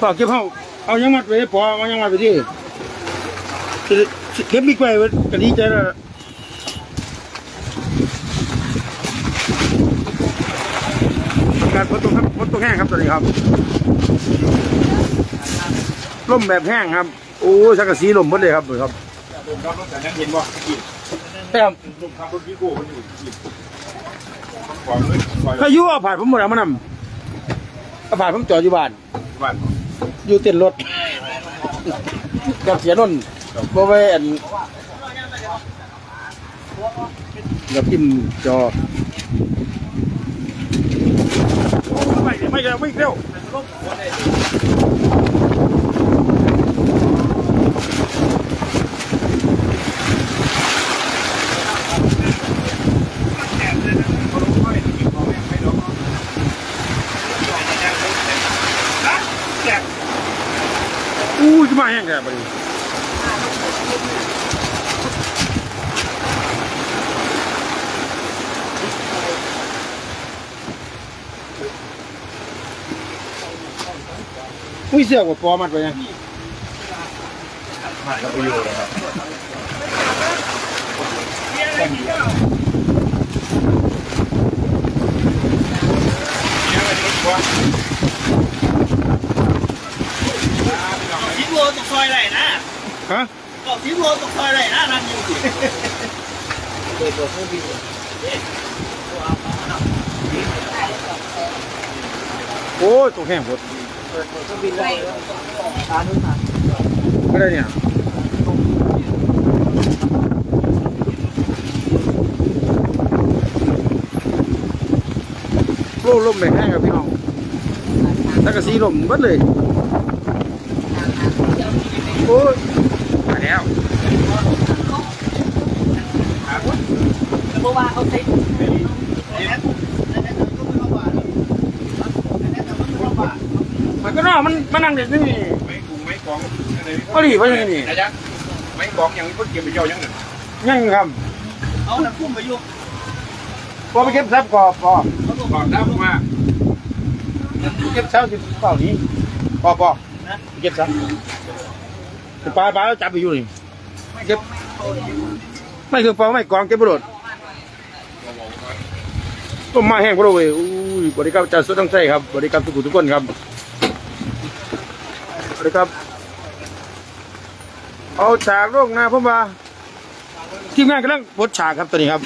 พอกเก็บเฮาเอายังมัดไว้พอเอายังมัดไปที่เก็บบิ๊กไว้ก็ดีใจแล้วการฝนตกครับฝนตกแห้งครับตอนนี้ครับล่มแบบแห้งครับโอ้สังกะสีล่มหมดเลยครับครับผมขับรถแต่ยังเห็นบ่กินแต่ครับรถพี่โก้มันอยู่กินขวางเลยขวางถ้ายู่เอาผ่านผมหมดแล้วมานำเอาผ่านผมจอดอยู่บ้านบ้าน อยู่เต้นรถ กับเสียนนท์บ่ไปอันกับพิมพ์จอไม่เดี๋ยวไม่เร็วไม่เร็ว อู้ยจะมา แห้งแค่บดนี้อุ้ยเสือกว่าปอมัดไปยังมาแล้วไปอยู่เลยครับสิบโล ตกซอยไหนนะฮะก็สิบโลตกซอยไหนนะนั่งอยู่สิโอ้ยตกแห้งหมดก็ได้เนี่ยโล่ล่มแบบแห้งครับพี่น้องสังกะสีลมเบิดเลย โอ้ยมาแล้วเพราะว่าเขาใช้มันก็น่ามันมันนั่งเด็กนี่ไม่กรุงไม่กองอะไรก็ดีไปยังนี่นะจ๊ะไม่กองยังเพิ่งเก็บไปเจ้ายังหนึ่งยังครับเอาหน้ำพุ่มไปยุกพอไปเก็บซัพย์กอบพอก่อนได้มาเก็บซับสิเปล่านี้พอพอเก็บซับ ปลาปลาแล้วจับไปอยู่นี่เก็บไม่คือปลาไม่กองเก็บประโดดต้มมาแห้งพอดีเว้ยอุ้ยบริการจ่าสุดทั้งใจครับบริการทุกคนทุกคนครับบริการเอาฉากลงหน้าผมว่าทีมงานกำลังบดฉากครับตัวนี้ครับ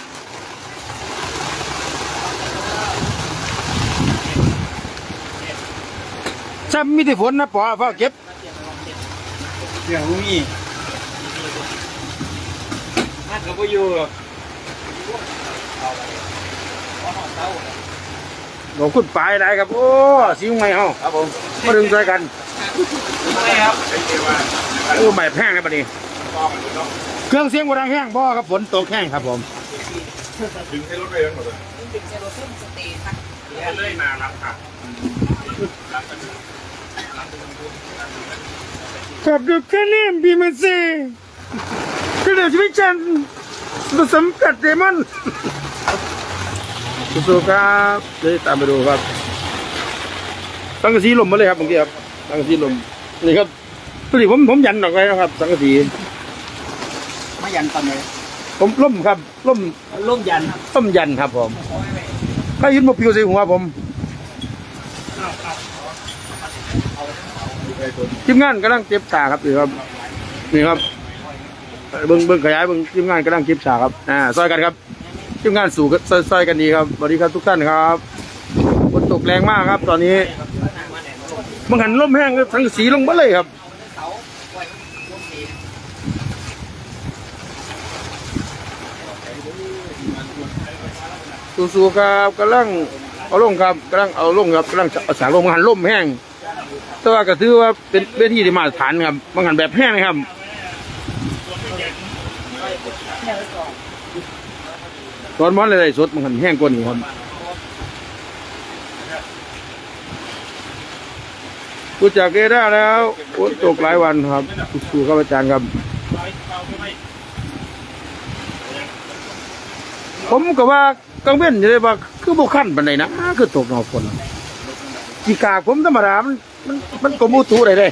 ซ้ำมีแต่ฝนนะปอฟ้าเก็บ เดี๋ยวมีนั่นก็ไปอยู่หลวงคุณปลายได้ครับ โอ้สิงใหม่เฮาครับผมมาดึงใจกันไม่ครับเป็นเกว่าโอ้ใหม่แพงนะบัดนี้กองอยู่เนาะเครื่องเสียงบ่ดังแห้งบ่ครับฝนตกแห้งครับผมถึงให้รถไปทั้งหมดเลยเลยมารับค่ะกับดูแค่นี้บีมัน สิก็เดี๋ยวจะไม่จันผสมกัดเดมอนสู้ๆครับเดี๋ยวตามไปดูครับ สังกะสีลมมาเลยครับเมื่อกี้ครับ สังกะสีลม นี่ครับตัวนี้ผมผมยันออกไปนะครับ สังกะสีไมายันตอนไหนผมล่มครับล่มล่มยันต้มยันครับผม ถ้ายืนมาพิวใส่หัวผม ทีมงานกำลังเก็บตาครับนี่ครับนี่ครับเบิ้งเบิ้งขยายเบิ้งทีมงานกำลังเก็บฉาครับอ่าซอยกันครับทีมงานสู่ซอยซอยกันดีครับสวัสดีครับทุกท่านครับฝนตกแรงมากครับ ตอนนี้มันหันล่มแห้งทั้งสีลงมาเลยครับสู้ๆครับกำลังเอาลงครับกำลังเอาลงครับกำลังเอาสารลงมันหันล่มแห้ง แต่ว่าก็ถือว่าเป็นเวทีที่มาตรฐานครับมันหันแบบแห้งนะครับตอนมันอะไรสดมันหันแห้งกว่านี้ครับกูจากเรด้าแล้วฝนตกหลายวันครับสู้ๆครับอาจารย์ครับ ผมก็ว่ากังเว้นอยู่เลยว่า คือบุขั้นปันใดนะคือตกหนอฝน กี่กากผมธรรมดามันมันมันก็มูทูได้เลย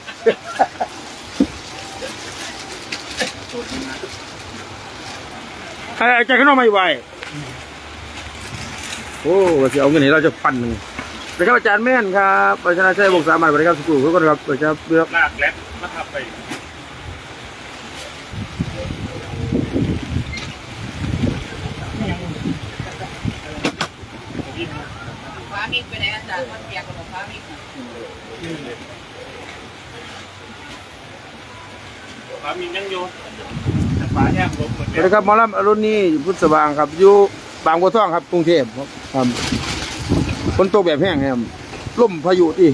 ไอ้ใจข้างนอกไม่ไหวโอ้ว่าสิเอาเงินให้เราจะพันหนึ่งสวัสดีครับอาจารย์แม่นครับอาจารย์ชัยบกสามารถสวัสดีครับสุขุมทุกคนครับสวัสดีครับเลือกลากแล็บมาทับไป ฟ้ามีไปไหนอาจารย์มันเปียกกับฟ้ามี ปลามียังอยู่แต่ปลาแยกลงหมดสแล้วัสวดีครับหมอลำอรุณนี่พุทธสว่างครับอยู่บางบัวทองครับกรุงเทพครับครับฝนตกแบบแห้งครับลมพายุที่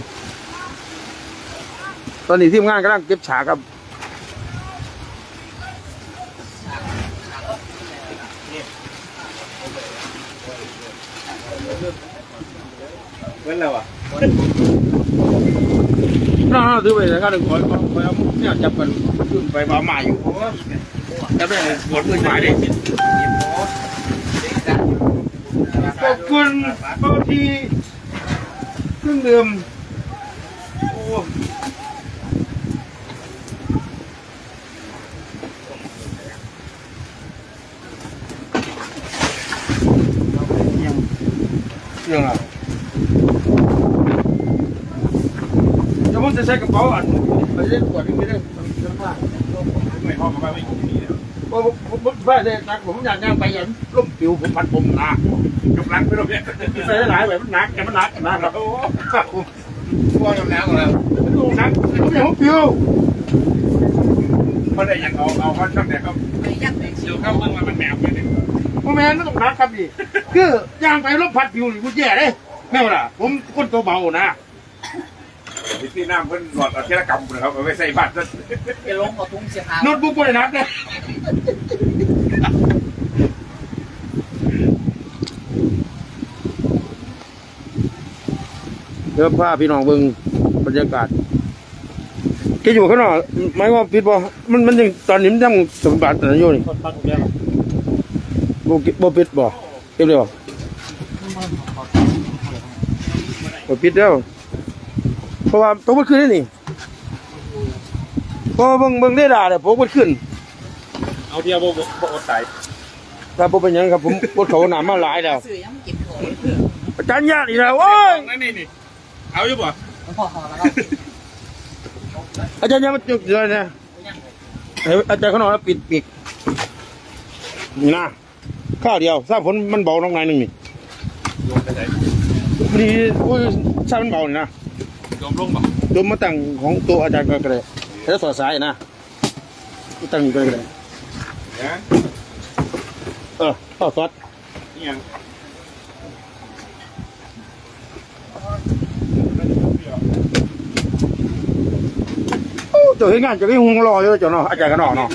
ตอนนี้ทีมงานกำลังเก็บฉากครับ เว้นแล้วอะ น้องๆถือไปเลยครับหนึ่งขอขอขอเอาเนี่ยจับกันขึ้นไปบ้าใหม่อยู่จับได้เลยหมดมือหมายเลยขอบคุณโอทีเครื่องดื่มโอ้ยังยังอะเดี๋ยว ผมจะใช้กระเป๋าอันไปเล่นขวดนึงไม่ได้เยอะมากไม่ห้องมาไม่อยู่ที่นี่แล้วผมผมผมไปเลยนักผมอยากย่างไปอยันล่มปิวผมพันผมหนักยกลังไปตรงนี้ใส่หลายแบบมันหนักแต่มันหนักนะครับโอ้ผมพ่อยำแล้วแล้วดูหนักผมอยากผมปิวเพราะได้ยังเอาเอาเขาช่างแต่เขาไปยักษ์ไปเดี๋ยวเข้าเมืองมามันแหนมไปเลยผมแม่นต้องหนักครับดิคือย่างไปลมพัดปิวนี่กูแย่เลยแม่ว่าผมคนตัวเบานะ ที่น้ำเพิ่นหลอดเอาเทละกรรมนะครับเอาไว้ใส่บัตรซะจะลงกับทุ่งเสียหายโน้ตบุ๊กไม่ได้นักเลยเดี๋ยวพาพี่น้องเบิ่งบรรยากาศแกอยู่ข้างนอกหมายว่าผิดบ่มันมันยังตอนนี้มันยังสมบัติอะไรอยู่นี่คนปักแล้วบ่กิบ่ปิดบ่เก็บเลยบ่บ่ปิดแล้ว เพราะว่าตกมันขึ้นได้นี่เพราะว่าเบิ่งเบิ่งเรดาร์เนี่ยผมมันขึ้น เอาเที่ยวโบโบอดตายถ้าบ่เป็นหยังครับผมกดเขาหนามาหลายแล้วสื่อยังกินโถอาจารย์ญาติอีกแล้วโอ้ยนั่นนี่นี่เอาอยู่บ่มันพอหอแล้วก็อาจารย์ญาติมาจุดเลยนะให้อาจารย์ข้างนอกแล้วปิดปีกนี่นะข้าวเดียวทราบผลมันเบาลงหน่อยหนึงนี่โยมไปไหนพอดีโอ้ยทราบมันเบานี่นะโย มลงบ่โดมมาตั้งของตัวอาจารย์ก็ได้แล้วสอดสายนะมาตั้งอยู่ก็ได้นะเออข้าวซอสนี่ยังโอ้เจอเห็นงานเจะได้หงรออยู่เจ้าเนาะอาจารย์ก็นอกเนาะ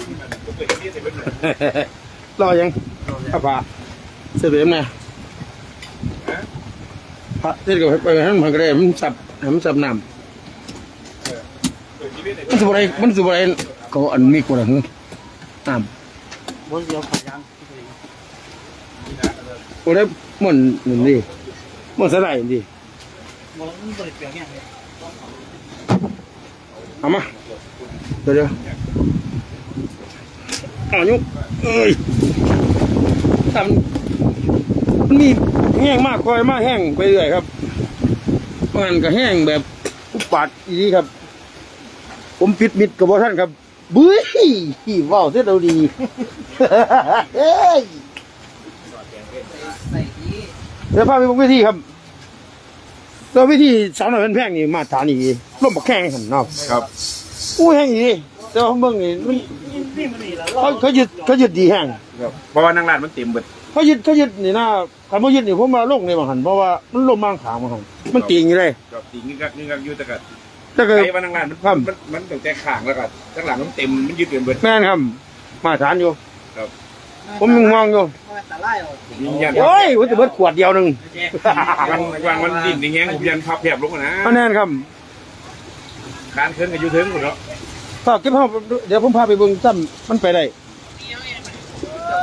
เปิดที่เสร็จเป็นรอยังข้าพาเสร็จไปยังไงพระเสร็จก็ไปให้มันก็ได้มันสับ ให้มันสับน้ำเปิดที่เสร็จมันสุบอะไรมันสุบอะไรเขาอันมีกว่าหรือน้บนเดียวขับยางำโอ้ได้เหมือนเหมือนดิเหมือนสไลด์ดิมันมันบริเปียกเนี่ยเอามาเดี๋ยวเดี๋ยวเอายุเอ้ยทำมันมีแห้งมากคอยมากแห้งไปเรื่อยครับ มันก็แห้งแบบอุบปัดอีนี้ครับ ผมปิดมิดกับท่านครับบุ้ยว้าวเสียเราดีเฮ้ยใส่ดีเดี๋ยวพาไปบนวิธีครับตัววิธีสาวหน่อยเป็นแพงนี่มาตรฐานอีกร่มบักแข้งหันเนาะครับอู้แห้งอีกแต่ว่าเบิ่งนี่มันนี่มันนี่แล้วเขาเขายึดเขายึดดีแห้งครับเพราะว่านั่งร้านมันเต็มเบิด เขายึดเขายึดนี่นะคันบ่ยึดนี่ผมมาลงในบางหันเพราะว่ามันลมมางขางบางหันมันติงอยู่เลยครับตีงี้กักงี้กักอยู่แต่กัแต่ก็ ไอ้ว่านั่งร้านมันมันมันตั้งแต่ข้างแล้วก็ข้างหลังมันเต็มมันยืดเต็มเบิด แม่นครับ มาตรฐานอยู่ครับผมยังมองอยู่มันตะไล่เอายิงยัน โอ้ยว่าจะเบิดขวดเดียวหนึงวันวันมันดิ้นอย่างเงี้ยผมยันพับแผบลงนะอันนั้นครับคานเคลื่อนกับยูเทิร์นหมดแล้วฝากเก็บเฮาเดี๋ยวผมพาไปเบิ่งซ้ำมันไปได้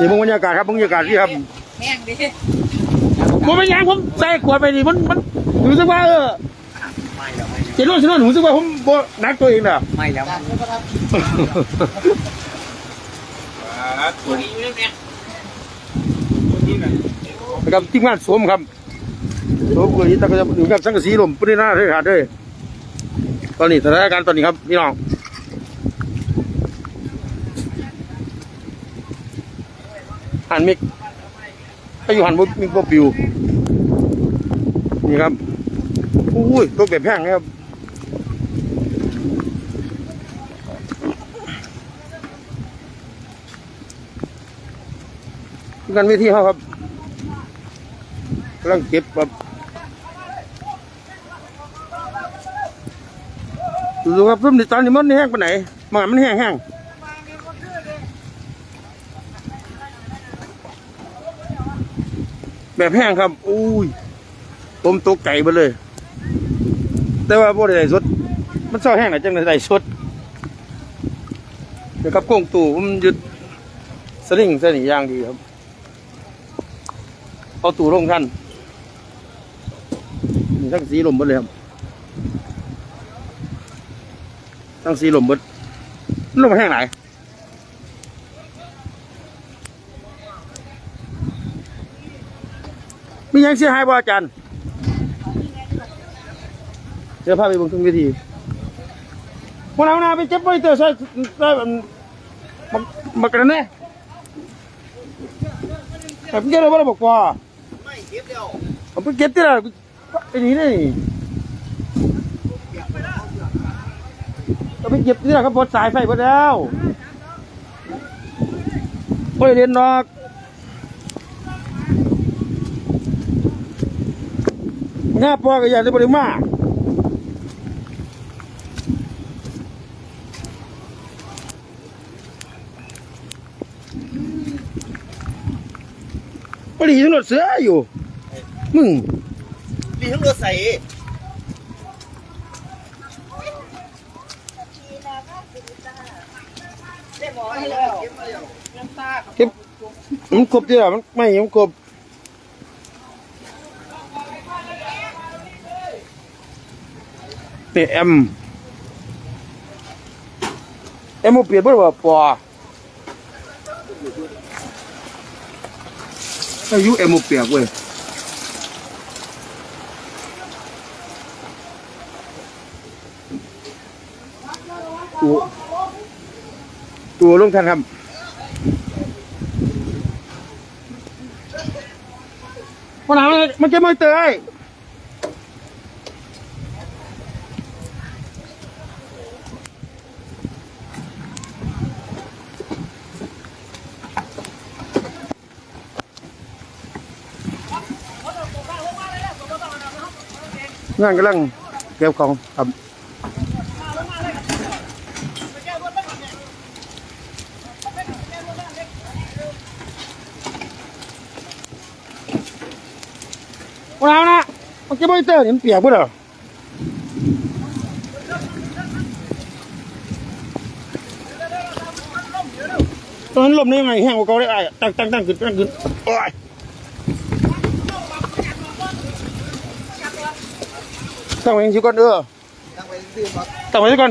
เดี๋ยวเบิ่งบรรยากาศครับบรรยากาศที่ครับแห้งดิผมเป็นหยังผมใส่ขวดไปนี่มันมันรู้สึกว่าเออจ็ดโลสิโลผมรู้สึกว่าผมบ่หนักตัวเองน่ะไม่แล้วตัวนี้อยู่ในแม่นะครับทีมงานสวมครับสวมกุยตะก็จะอยู่กับสังกะสีลมปุ้ยหน้าเลยขาดเลยตอนนี้สถานการณ์ตอนนี้ครับพี่น้อง หันมิกไปอยู่หันมิกมิกบ่ปิว นี่ครับอุ้ยตัวแบบแห้งนะครับกันเวทีเขาครับกำลังเก็บแบบดูครับเพิ่มในตอนนี้มันแห้งไปไหนมันมันแห้งแห้ง แบบแห้งครับ อุ้ยต้มตกไก่ไปเลย แต่ว่าบ่ได้สด มันเศร้าแห้งอะจังได้สดเดี๋ยวครับโกงตู่ผมยึดสลิงเส้นย่างดีครับ เอาตู่ลงท่านนี่ทั้งสีลมหมดเลยครับ ทั้งสีลมหมดลมแห้งไหน มียังเสียหายบ่อาจารย์เดี๋ยวพาไปเบนทุงวิธีวันเอาหนาไปเจ็บไว้เตอใส่ใส่มักมักกันแน่แบบเยอเลยว่าเราบอกว่าไม่เก็บเดียวผมไปเก็บที่ไหนไอ้นี่นี่ก็ไปเก็บที่ไหนก็บดสายไฟหมดแล้วไม่เรียนดอก งาปอก็อยากได้บริมาบริทั้งรถเสืออยู่ มึงมีทั้งเรือใส่เก็บมันครบที่ไหนมันไม่มันครบ นี่ยแอมแอมมันเปลี่ยนบ่ว่าปออายุแอมมันเปลี่ยนเว้ยตัวตัวลงทันครับมันหามันจะไม่เตย งานกำลังเก็บของครับมันหานะมันจะไม่เตยนี่มันเปียกปะเหรอตอนนั้นลมได้ยังไงแห้งกว่าเก่าได้ไอ้ตั้งตั้งตั้งขึ้นตั้งขึ้นโอ้ย ตั้งไว้ยังชิก่อ